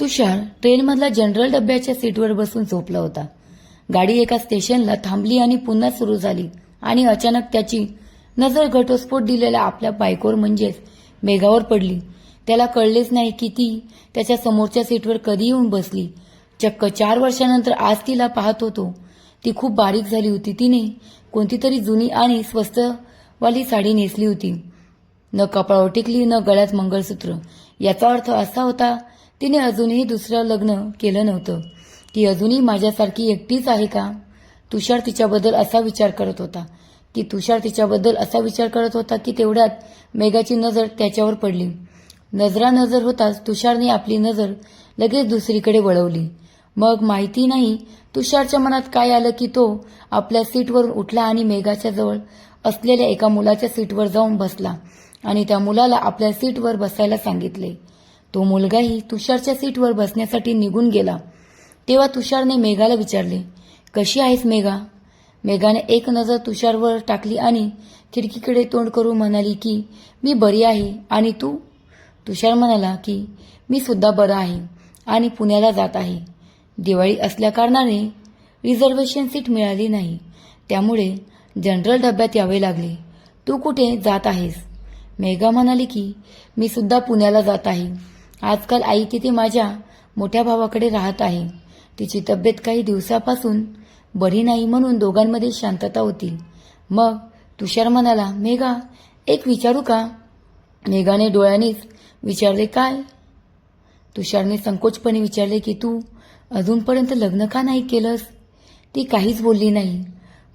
तुषार ट्रेनमधल्या general डब्याच्या सीटवर बसून झोपला होता. गाडी एका स्टेशनला थांबली आणि पुन्हा सुरू झाली आणि अचानक त्याची नजर घटस्फोट दिलेल्या आपल्या बायकोवर म्हणजेच मेघावर पडली. त्याला कळलेच नाही की ती त्याच्या समोरच्या सीटवर कधी येऊन बसली. चक्क चार वर्षानंतर आज तिला पाहत होतो. ती खूप बारीक झाली होती तिने. कोणती तरी जुनी आणि स्वस्तवाली साडी नेसली होती. न कपाळावर टिकली न गळ्यात मंगळसूत्र. याचा अर्थ असा होता तिने अजूनही दुसरं लग्न केलं नव्हतं. ती अजूनही माझ्यासारखी एकटीच आहे का? तुषार तिच्याबद्दल असा विचार करत होता. की तुषार तिच्याबद्दल असा विचार करत होता की तेवढ्यात मेघाची नजर त्याच्यावर पडली. नजरा नजर होताच तुषारने आपली नजर लगेच दुसरीकडे वळवली. मग माहिती नाही तुषारच्या मनात काय आलं की तो आपल्या सीटवरून उठला आणि मेघाच्या जवळ असलेल्या एका मुलाच्या सीटवर जाऊन बसला आणि त्या मुलाला आपल्या सीटवर बसायला सांगितले. तो मुलगाही तुषारच्या सीटवर बसण्यासाठी निघून गेला. तेव्हा तुषारने मेघाला विचारले कशी आहेस मेघा? मेघाने एक नजर तुषारवर टाकली आणि खिडकीकडे तोंड करून म्हणाली की मी बरी आहे. आणि तू? तुषार म्हणाला की मी सुद्धा बरा आहे आणि पुण्याला जात आहे. दिवाळी असल्याकारणाने रिझर्वेशन सीट मिळाली नाही. त्यामुळे जनरल डब्यात यावे लागले. तू कुठे जात आहेस? मेघा म्हणाली की मी सुद्धा पुण्याला जात आहे. आजकाल आई तिथे माझ्या मोठ्या भावाकडे राहत आहे. तिची तब्येत काही दिवसापासून बरी नाही म्हणून दोघांमध्ये शांतता होती. मग तुषार म्हणाला मेघा एक विचारू का? मेघाने डोळ्यानेच विचारले काय? तुषारने संकोचपणे विचारले की तू अजूनपर्यंत लग्न का नाही केलंस? ती काहीच बोलली नाही.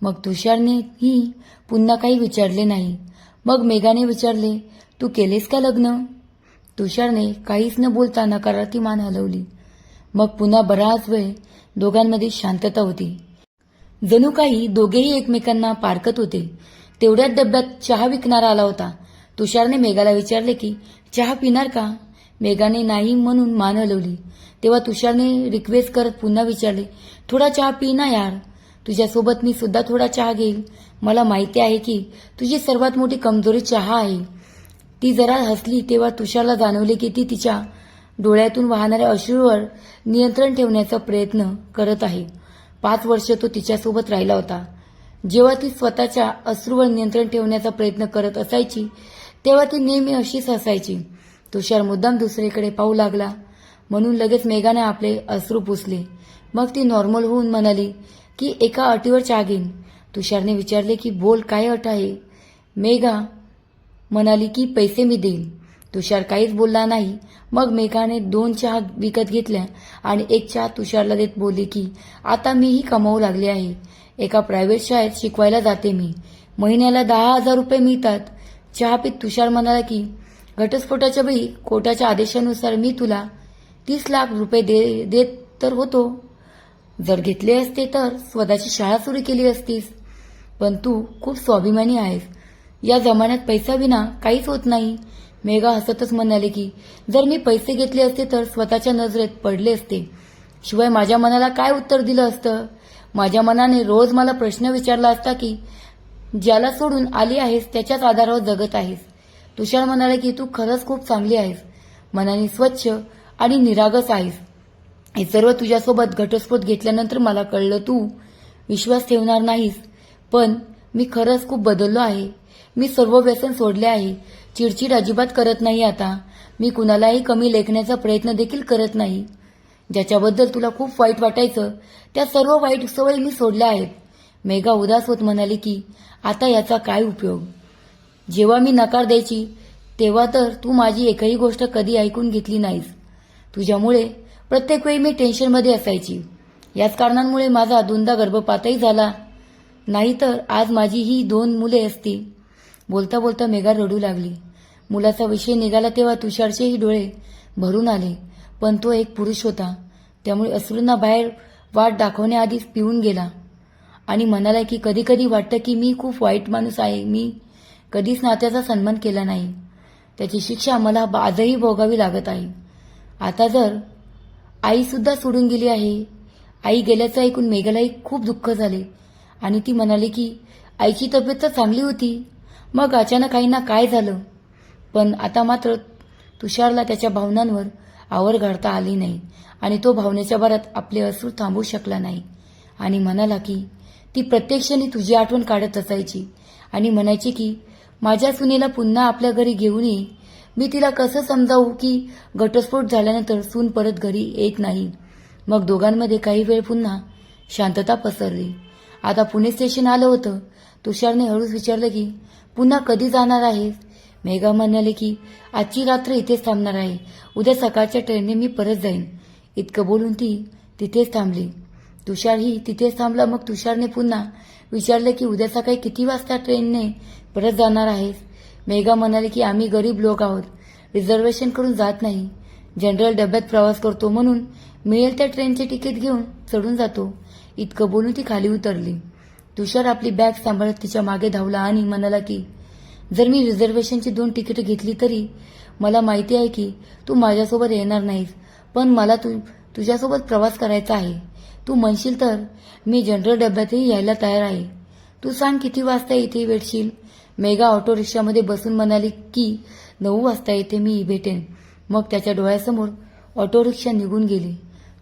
मग तुषारने ही पुन्हा काही विचारले नाही. मग मेघाने विचारले तू केलेस का लग्न? तुषारने काहीच न बोलता नकारार्थी मान हलवली. मग पुन्हा बराच वेळ दोघांमध्ये शांतता होती. जणू काही दोघेही एकमेकांना पारखत होते. तेवढ्याच डब्यात चहा विकणारा आला होता. तुषारने मेघाला विचारले की चहा पिणार का? मेघाने नाही म्हणून मान हलवली. तेव्हा तुषारने रिक्वेस्ट करत पुन्हा विचारले थोडा चहा पी ना यार. तुझ्यासोबत मी सुद्धा थोडा चहा घेईल. मला माहिती आहे की तुझी सर्वात मोठी कमजोरी चहा आहे. ती जरा हसली तेव्हा तुषारला जाणवले की ती तिच्या डोळ्यातून वाहणाऱ्या अश्रूवर नियंत्रण ठेवण्याचा प्रयत्न करत आहे. पाच वर्ष तो तिच्यासोबत राहिला होता. जेव्हा ती स्वतःच्या अश्रूवर नियंत्रण ठेवण्याचा प्रयत्न करत असायची तेव्हा ती नेहमी अशीच हसायची. तुषार मुद्दाम दुसरीकडे पाहू लागला. म्हणून लगेच मेघाने आपले अश्रू पुसले. मग ती नॉर्मल होऊन म्हणाली की एका अटीवर चहा घेईन तुषारने विचारले की बोल काय अट आहे? मेघा म्हणाली की पैसे मी देईन. तुषार काहीच बोलला नाही. मग मेघाने दोन चहा विकत घेतल्या आणि एक चहा तुषारला देत बोलली की आता मीही कमावू लागले आहे. एका प्रायव्हेट शाळेत शिकवायला जाते मी. महिन्याला दहा हजार रुपये मिळतात. चहा पीत तुषार म्हणाला की घटस्फोटाच्या वेळी कोर्टाच्या आदेशानुसार मी तुला तीस लाख रुपये दे देत तर होतो. जर घेतले असते तर स्वतःची शाळा सुरू केली असतीस. पण तू खूप स्वाभिमानी आहेस. या जमान्यात पैसा विना काहीच होत नाही. मेघा हसतच म्हणाले की जर मी पैसे घेतले असते तर स्वतःच्या नजरेत पडले असते. शिवाय माझ्या मनाला काय उत्तर दिलं असतं? माझ्या मनाने रोज मला प्रश्न विचारला असता की ज्याला सोडून आली आहेस त्याच्याच आधारावर जगत आहेस. तुषार म्हणाले की तू खरंच खूप चांगली आहेस. मनाने स्वच्छ आणि निरागस आहेस. हे सर्व तुझ्यासोबत घटस्फोट घेतल्यानंतर मला कळलं तू विश्वास ठेवणार नाहीस. पण मी खरंच खूप बदललो आहे. मी सर्व व्यसन सोडले आहे. चिडचिड अजिबात करत नाही आता. मी कुणालाही कमी लेखण्याचा प्रयत्न देखील करत नाही. ज्याच्याबद्दल तुला खूप वाईट वाटायचं त्या सर्व वाईट सवयी मी सोडल्या आहेत. मेघा उदास होत म्हणाली की आता याचा काय उपयोग? जेव्हा मी नकार द्यायची तेव्हा तर तू माझी एकही गोष्ट कधी ऐकून घेतली नाहीस. तुझ्यामुळे प्रत्येक वेळी मी टेन्शनमध्ये असायची. याच कारणांमुळे माझा दोनदा गर्भपातही झाला. नाहीतर आज माझी ही दोन मुले असती. बोलता बोलता मेघा रडू लागली. मुलाचा विषय निघाला तेव्हा तुषारचेही डोळे भरून आले. पण तो एक पुरुष होता. त्यामुळे अश्रूंना बाहेर वाट दाखवण्याआधीच पिऊन गेला. आणि म्हणाला की कधी कधी वाटतं की मी खूप वाईट माणूस आहे. मी कधीच नात्याचा सन्मान केला नाही. त्याची शिक्षा मला आजही भोगावी लागत आहे. आता जर आईसुद्धा सोडून गेली आहे. आई गेल्याचं ऐकून मेघालाही खूप दुःख झाले. आणि ती म्हणाली की आईची तब्येत तर चांगली होती. मग अचानक आईना काय झालं? पण आता मात्र तुषारला त्याच्या भावनांवर आवर घालता आली नाही आणि तो भावनेच्या भरात आपले अश्रू थांबवू शकला नाही. आणि म्हणाला की ती प्रत्येक क्षणी तुझी आठवण काढत असायची आणि म्हणायची की माझ्या सुनेला पुन्हा आपल्या घरी घेऊन ये. मी तिला कसं समजावू की घटस्फोट झाल्यानंतर सून परत घरी येत नाही मग दोघांमध्ये काही वेळ पुन्हा शांतता पसरली. आता पुणे स्टेशन आलं होतं. तुषारने हळूच विचारलं की पुन्हा कधी जाणार आहेस मेघा म्हणाले की आजची रात्र इथेच थांबणार आहे. उद्या सकाळच्या ट्रेनने मी परत जाईन. इतकं बोलून ती तिथेच थांबली. तुषारही तिथेच थांबला. मग तुषारने पुन्हा विचारले की उद्या सकाळी किती वाजता ट्रेनने परत जाणार आहेस मेघा म्हणाले की आम्ही गरीब लोक आहोत. रिझर्वेशन करून जात नाही. जनरल डब्यात प्रवास करतो म्हणून मिळेल त्या ट्रेनचे तिकीट घेऊन चढून जातो. इतकं बोलून ती खाली उतरली. तुषार आपली बॅग सांभाळत तिच्यामागे धावला आणि म्हणाला की जर मी रिझर्वेशनची दोन तिकीट घेतली तरी मला माहिती आहे की तू माझ्यासोबत येणार नाहीस पण मला तू तुझ्यासोबत प्रवास करायचा आहे. तू म्हणशील तर मी जनरल डब्यातही यायला तयार आहे. तू सांग किती वाजता इथे भेटशील. मेगा ऑटो रिक्षामध्ये बसून म्हणाली की नऊ वाजता येथे मी भेटेन. मग त्याच्या डोळ्यासमोर ऑटो रिक्षा निघून गेली.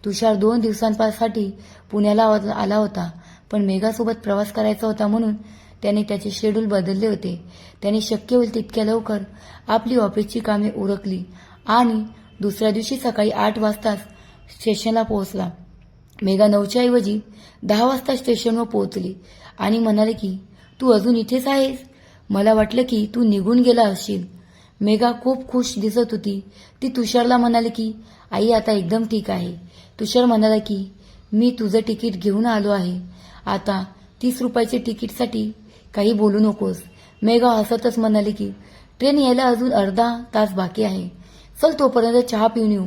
तुषार दोन दिवसांसाठी पुण्याला आला होता. पण मेघासोबत प्रवास करायचा होता म्हणून त्याने त्याचे शेड्यूल बदलले होते. त्याने शक्य होईल तितक्या लवकर आपली ऑफिसची कामे उरकली आणि दुसऱ्या दिवशी सकाळी आठ वाजताच स्टेशनला पोहोचला. मेघा नऊच्या ऐवजी दहा वाजता स्टेशनवर पोहोचली आणि म्हणाले की तू अजून इथेच आहेस? मला वाटलं की तू निघून गेला असशील. मेघा खूप खुश दिसत होती. ती तुषारला म्हणाली की आई आता एकदम ठीक आहे. तुषार म्हणाला की मी तुझं तिकीट घेऊन आलो आहे. आता तीस रुपयाच्या तिकीटसाठी काही बोलू नकोस. मेघा हसतच म्हणाली की ट्रेन यायला अजून अर्धा तास बाकी आहे. चल तोपर्यंत चहा पिऊन येऊ.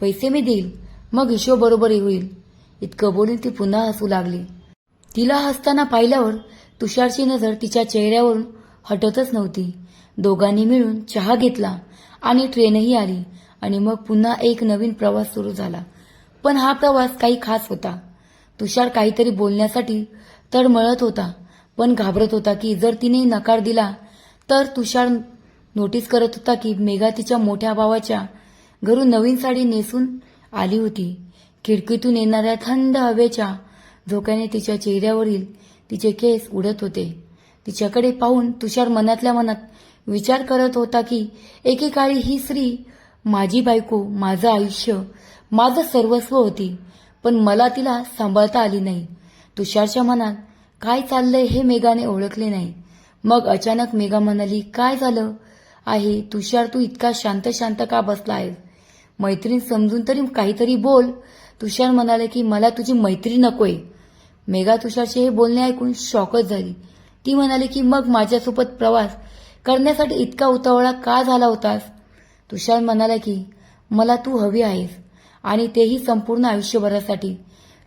पैसे मी देईल मग हिशोब बरोबर होईल. इतकं बोलून ती पुन्हा हसू लागली. तिला हसताना पाहिल्यावर तुषारची नजर तिच्या चेहऱ्यावरून हटतच नव्हती. दोघांनी मिळून चहा घेतला आणि ट्रेनही आली आणि मग पुन्हा एक नवीन प्रवास सुरू झाला. पण हा प्रवास काही खास होता. तुषार काहीतरी बोलण्यासाठी तडमळत होता पण घाबरत होता की जर तिने नकार दिला तर तुषार नोटीस करत होता की मेघा तिच्या मोठ्या भावाच्या घरून नवीन साडी नेसून आली होती. खिडकीतून येणाऱ्या थंड हवेच्या झोक्याने तिच्या चेहऱ्यावरील तिचे केस उडत होते. तिच्याकडे पाहून तुषार मनातल्या मनात विचार करत होता की एकेकाळी ही स्त्री माझी बायको माझं आयुष्य माझं सर्वस्व होती. पण मला तिला सांभाळता आली नाही. तुषारच्या मनात काय चाललंय हे मेघाने ओळखले नाही. मग अचानक मेघा म्हणाली काय झालं? आहे तुषार तू इतका शांत शांत का बसला आहेस मैत्रीण समजून तरी काहीतरी बोल. तुषार म्हणाले की मला तुझी मैत्री नकोय. मेघा तुषारचे हे बोलणे ऐकून शॉकच झाली. ती म्हणाली की मग माझ्यासोबत प्रवास करण्यासाठी इतका उतावळा का झाला होतास? तुषार म्हणाला की मला तू हवी आहेस. आणि तेही संपूर्ण आयुष्यभरासाठी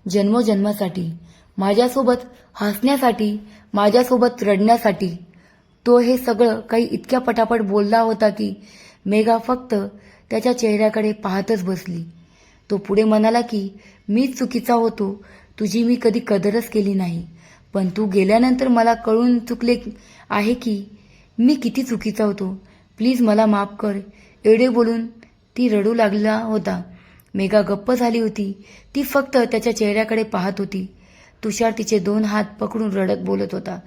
जन्मोजन्मासाठी माझ्यासोबत हसण्यासाठी माझ्यासोबत रडण्यासाठी. तो हे सगळं काही इतक्या पटापट बोलला होता की मेघा फक्त त्याच्या चेहऱ्याकडे पाहतच बसली. तो पुढे म्हणाला की मीच चुकीचा होतो. तुझी मी कधी कदरच केली नाही. पण तू गेल्यानंतर मला कळून चुकले आहे की मी किती चुकीचा होतो. प्लीज मला माफ कर. एवढे बोलून ती रडू लागला होता. मेघा गप्प झाली होती. ती फक्त त्याच्या चेहऱ्याकडे पाहत होती. तुषार तिचे दोन हात पकडून रडत बोलत होता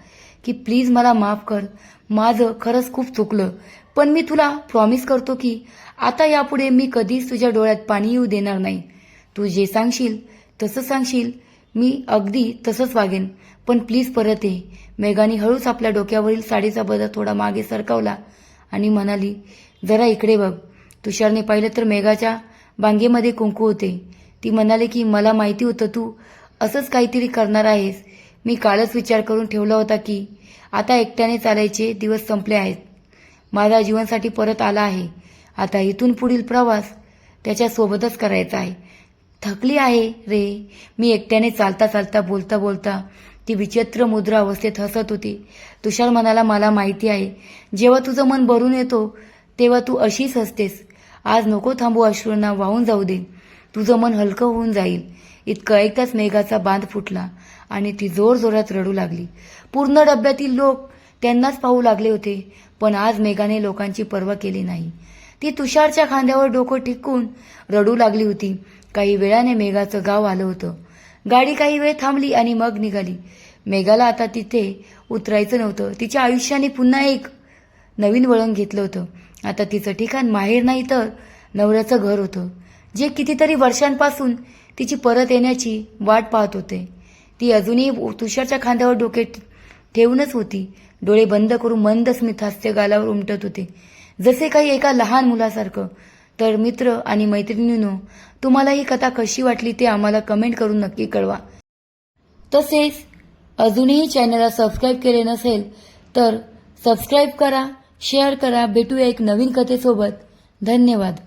की प्लीज मला माफ कर. माझं खरंच खूप चुकलं. पण मी तुला प्रॉमिस करतो की आता यापुढे मी कधीच तुझ्या डोळ्यात पाणी येऊ देणार नाही. तू जे सांगशील तसं सांगशील. मी अगदी तसंच वागेन. पण प्लीज परत ये. मेघाने हळूच आपल्या डोक्यावरील साडीचा बदल थोडा मागे सरकवला आणि म्हणाली जरा इकडे बघ. तुषारने पाहिलं तर मेघाच्या बांगेमध्ये कुंकू होते. ती म्हणाली की मला माहिती होतं तू असंच काहीतरी करणार आहेस. मी कालच विचार करून ठेवला होता की आता एकट्याने चालायचे दिवस संपले आहेत. माझा जीवनसाठी परत आला आहे. आता इथून पुढील प्रवास त्याच्यासोबतच करायचा आहे. थकली आहे रे. मी एकट्याने चालता चालता बोलता बोलता ती विचित्र मुद्रा अवस्थेत हसत होती. तुषार म्हणाला मला माहिती आहे. जेव्हा तुझं मन भरून येतो तेव्हा तू अशीच हसतेस. आज नको थांबू अश्रूंना वाहून जाऊ दे. तुझं मन हलकं होऊन जाईल. इतकं ऐकताच मेघाचा बांध फुटला आणि ती जोर जोरात रडू लागली. पूर्ण डब्यातील लोक त्यांनाच पाहू लागले होते पण आज मेघाने लोकांची पर्वा केली नाही. ती तुषारच्या खांद्यावर डोकं टिकून रडू लागली होती. काही वेळाने मेघाचं गाव आलं होतं. गाडी काही वेळ थांबली आणि मग निघाली. मेघाला आता तिथे उतरायचं नव्हतं. तिच्या आयुष्याने पुन्हा एक नवीन वळण घेतलं होतं. आता तिचं ठिकाण माहेर नाही तर नवऱ्याचं घर होतं. जे कितीतरी वर्षांपासून तिची परत येण्याची वाट पाहत होते. ती अजूनही तुषारच्या खांद्यावर डोके ठेवूनच होती. डोळे बंद करून मंद स्मित हास्य गालावर उमटत होते. जसे काही एका लहान मुलासारखं. तर मित्र आणि मैत्रिणींनो तुम्हाला ही कथा कशी वाटली ते आम्हाला कमेंट करून नक्की कळवा. तसेच अजूनही चॅनलला सबस्क्राईब केले नसेल तर सबस्क्राईब करा शेअर करा भेटूया एक नवीन कथेसोबत. धन्यवाद.